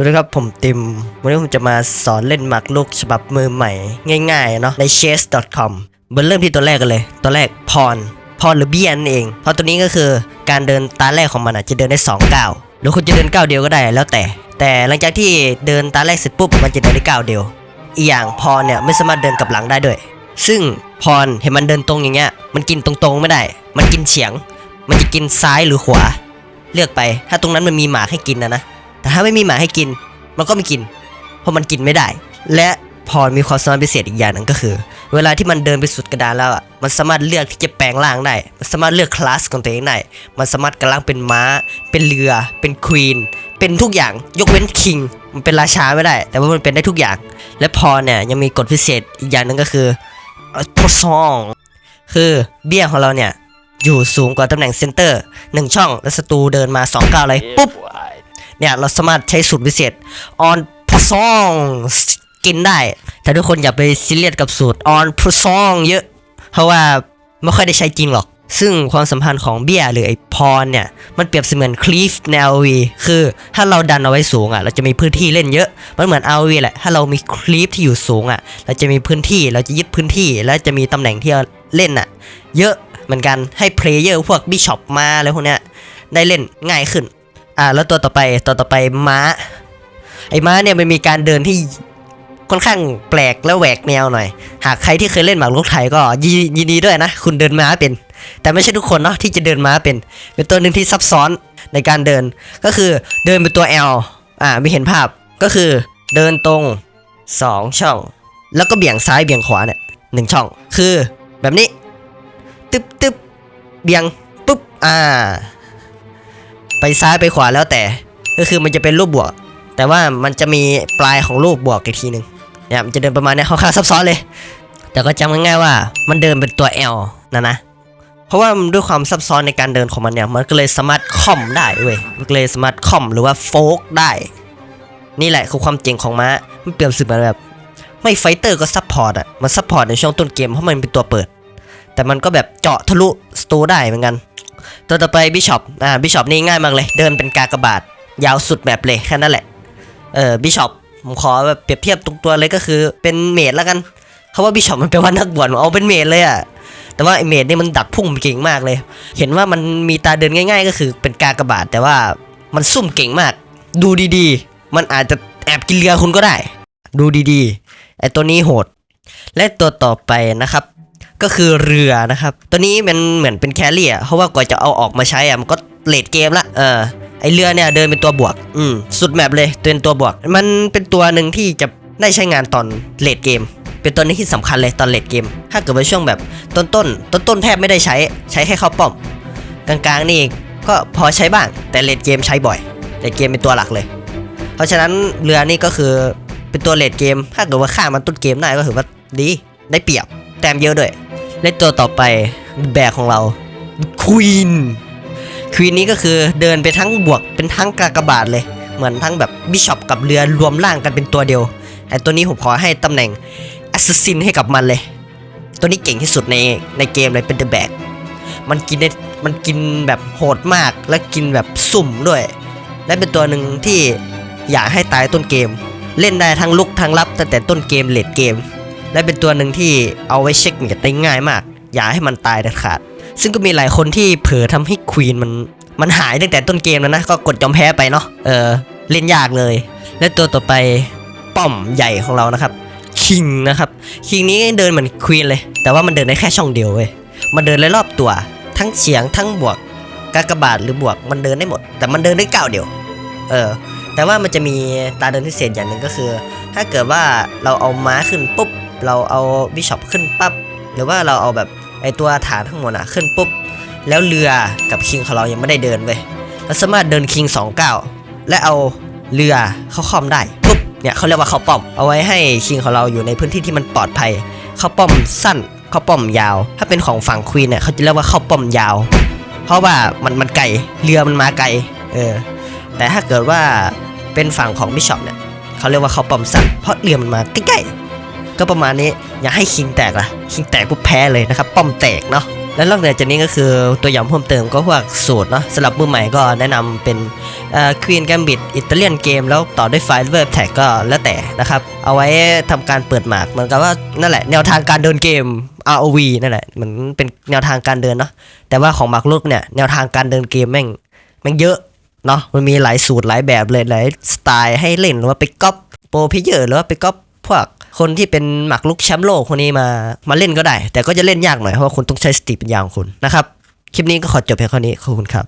สวัสดีครับผมติม วันนี้ผมจะมาสอนเล่นหมากรุกฉบับมือใหม่ ง่ายๆเนาะใน chess.com เบนเริ่มที่ตัวแรกกันเลย ตัวแรกพรพรหรือเบี้ยนเอง เพราะตัวนี้ก็คือการเดินตาแรกของมันอะจะเดินได้2ก้าวหรือคุณจะเดินก้าวเดียวก็ได้แล้วแต่ แต่หลังจากที่เดินตาแรกเสร็จปุ๊บมันจะเดินได้ก้าวเดียว อีกอย่างพรเนี่ยไม่สามารถเดินกับหลังได้ด้วย ซึ่งพรเห็นมันเดินตรงอย่างเงี้ยมันกินตรงๆไม่ได้ มันกินเฉียง มันจะกินซ้ายหรือขวา เลือกไปถ้าตรงนั้นมันมีหมากให้กินนะนะ แต่ถ้าไม่มีหมาให้กิน มันก็ไม่กิน เพราะมันกินไม่ได้ และพรมีความสามารถพิเศษอีกอย่างหนึงก็คือ เวลาที่มันเดินไปสุดกระดานแล้วอะมันสามารถเลือกที่จะแปลงร่างได้ มันสามารถเลือกคลาสของตัวเองได้ มันสามารถกำลังเป็นม้า เป็นเรือ เป็นควีน เป็นทุกอย่าง ยกเว้นคิง มันเป็นราชาไม่ได้ แต่ว่ามันเป็นได้ทุกอย่าง และพรเนี่ยยังมีกฎพิเศษอีกอย่างหนึ่งก็คือโพซองคือเบี้ยของเราเนี่ยอยู่สูงกว่าตำแหน่งเซนเตอร์หนึ่งช่องและศัตรูเดินมาสองก้าวเลยปุ๊บ เนี่ยเราสามารถใช้สูตรพิเศษ on p r s o n g กินได้ แต่ทุกคนอย่าไปซีเรียสกับสูตร on p r s o n g เยอะ เพราะว่าไม่ค่อยได้ใช้จริงหรอก ซึ่งความสัมพันธ์ของเบี้ยหรือไอพรเนี่ย มันเปรียบเสมือนคลีฟแนววีคือถ้าเราดันเอาไว้สูงอะ เราจะมีพื้นที่เล่นเยอะ มันเหมือน RV แหละ ถ้าเรามีคลีฟที่อยู่สูงอะ เราจะมีพื้นที่ เราจะยึดพื้นที่ และจะมีตำแหน่งที่เราเล่นอะ เยอะเหมือนกันให้เพลเยอร์พวกบิชอปมาอะไรพวกเนี้ยได้เล่นง่ายขึ้น อ่า แล้วตัวต่อไปตัวต่อไปม้า ไอ้ม้าเนี่ยมันมีการเดินที่ค่อนข้างแปลกและแหวกแนวหน่อย หากใครที่เคยเล่นหมากรุกไทยก็ยิยินดีด้วยนะ คุณเดินม้าเป็น แต่ไม่ใช่ทุกคนเนาะที่จะเดินม้าเป็น เป็นตัวหนึ่งที่ซับซ้อนในการเดิน ก็คือเดินเป็นตัว L อ่าไม่เห็นภาพ ก็คือเดินตรง 2 ช่อง แล้วก็เบี่ยงซ้ายเบี่ยงขวาเนี่ยหนึ่งช่อง คือแบบนี้ ตึ๊บตึ๊บเบี่ยงปุ๊บ อ่า ไปซ้ายไปขวาแล้วแต่ ก็คือมันจะเป็นรูปบวก แต่ว่ามันจะมีปลายของรูปบวกอีกทีหนึ่งเนี่ยมันจะเดินประมาณเนี้ยค่อนข้างซับซ้อนเลย แต่ก็จำง่ายๆว่า มันเดินเป็นตัว L นะนะเพราะว่ามันด้วยความซับซ้อนในการเดินของมันเนี่ยมันก็เลยสามารถคอมได้เว้ยมันก็เลยสามารถคอมหรือว่าโฟกได้ นี่แหละคือความเจ๋งของม้ามันเปรียบเสมือนแบบ ไม่ไฟเตอร์ก็ซัพพอร์ตอะมันซัพพอร์ตในช่วงต้นเกมเพราะมันเป็นตัวเปิด แต่มันก็แบบเจาะทะลุสตูได้เหมือนกัน ตัวต่อไปบิชอปอ่าบิชอปนี่ง่ายมากเลย เดินเป็นกากบาท ยาวสุดแบบเลยแค่นั้นแหละ เออบิชอปผมขอแบบเปรียบเทียบตรงตัวเลยก็คือเป็นเมดแล้วกันเพราะว่าบิชอปมันเป็นว่านักบวชเอาเป็นเมดเลยอะแต่ว่าไอเมดนี่มันดักพุ่งเก่งมากเลย เห็นว่ามันมีตาเดินง่าย ๆ ก็คือเป็นกากบาท แต่ว่ามันซุ่มเก่งมาก ดูดีๆ มันอาจจะแอบกินเรือคุณก็ได้ ดูดีๆไอตัวนี้โหด และตัวต่อไปนะครับ ก็คือเรือนะครับ ตัวนี้มันเหมือนเป็นแคลรี่อะเพราะว่ากว่าจะเอาออกมาใช้อะมันก็เลดเกมละเออไอเรือเนี่ยเดินเป็นตัวบวก อืมสุดแมปเลยเป็นตัวบวก มันเป็นตัวหนึ่งที่จะได้ใช้งานตอนเลดเกม เป็นตัวนี้ที่สำคัญเลยตอนเลดเกม ถ้าเกิดว่าช่วงแบบต้นต้นต้นต้นๆแทบไม่ได้ใช้ใช้แค่เข้าป้อม กลางๆนี่ก็พอใช้บ้างแต่เลดเกมใช้บ่อยเลดเกมเป็นตัวหลักเลย เพราะฉะนั้นเรือนี่ก็คือเป็นตัวเลดเกม ถ้าเกิดว่าฆ่ามันต้นเกมได้ก็ถือว่าดีได้เปรียบแต้มเยอะด้วย และตัวต่อไปแบกของเราควีนควีนนี้ก็คือเดินไปทั้งบวกเป็นทั้งกากบาทเลย เหมือนทั้งแบบบิชอปกับเรือรวมร่างกันเป็นตัวเดียวไอตัวนี้ผมขอให้ตำแหน่งแอสซัสซินให้กับมันเลย ตัวนี้เก่งที่สุดในในเกมเลยเป็นเดอะแบกมันกินได้มันกินแบบโหดมากและกินแบบสุ่มด้วย และเป็นตัวหนึ่งที่อยากให้ตายต้นเกม เล่นได้ทั้งลุกทั้งรับตั้งแต่ต้นเกมเลดเกม และเป็นตัวหนึ่งที่เอาไว้เช็คเมจได้ง่ายมาก อย่าให้มันตายเด็ดขาด ซึ่งก็มีหลายคนที่เผลอทำให้ควีนมันมันหายตั้งแต่ต้นเกมแล้วนะ ก็กดยอมแพ้ไปเนาะเออเล่นยากเลย และตัวต่อไปป้อมใหญ่ของเรานะครับคิงนะครับคิงนี้เดินเหมือนควีนเลย แต่ว่ามันเดินได้แค่ช่องเดียวเว้ยมันเดินเลยรอบตัวทั้งเฉียงทั้งบวกกากบาทหรือบวกมันเดินได้หมด แต่มันเดินได้ก้าวเดียว เออ แต่ว่ามันจะมีตาเดินพิเศษอย่างหนึ่งก็คือ ถ้าเกิดว่าเราเอาม้าขึ้นปุ๊บ เราเอาบิชอปขึ้นปั๊บหรือว่าเราเอาแบบไอตัวฐานทั้งหมดอะขึ้นปุ๊บ แล้วเรือกับคิงของเรายังไม่ได้เดินเว้ยเราสามารถเดินคิงสองก้าและเอาเรือเข้าคอมได้ปุ๊บเนี่ยเขาเรียกว่าเข้าป้อม เอาไว้ให้คิงของเราอยู่ในพื้นที่ที่มันปลอดภัยเข้าป้อมสั้นเข้าป้อมยาว ถ้าเป็นของฝั่งควีนเนี่ยเขาจะเรียกว่าเข้าป้อมยาว เพราะว่ามันมันไกลเรือมันมาไกลเออแต่ถ้าเกิดว่าเป็นฝั่งของบิชอปเนี่ยเขาเรียกว่าเขาป้อมสั้นเพราะเรือมันมาใกล้ๆ ก็ประมาณนี้อย่าให้คิงแตกล่ะคิงแตกปุ๊บแพ้เลยนะครับป้อมแตกเนาะและนอกจากนี้ก็คือตัวอย่างเพิ่มเติมก็พวกสูตรเนาะสำหรับมือใหม่ก็แนะนำเป็นควีนแกมบิดอิตาเลียนเกมแล้วต่อด้วยไฟล์เวิร์บแท็กก็แล้วแต่นะครับ เอาไว้ทำการเปิดหมากเหมือนกับว่านั่นแหละแนวทางการเดินเกม ROV นั่นแหละเหมือนเป็นแนวทางการเดินเนาะแต่ว่าของหมากรุกเนี่ยแนวทางการเดินเกมแม่งแม่งเยอะเนาะมันมีหลายสูตรหลายแบบเลยหลายสไตล์ให้เล่นหรือว่าไปก๊อปโปรเพเยอร์หรือว่าไปก๊อปพวก คนที่เป็นหมากรุกแชมป์โลกคนนี้มามาเล่นก็ได้ แต่ก็จะเล่นยากหน่อยเพราะว่าคุณต้องใช้สติปัญญาของคุณนะครับคลิปนี้ก็ขอจบเพียงเท่านี้ขอบคุณครับ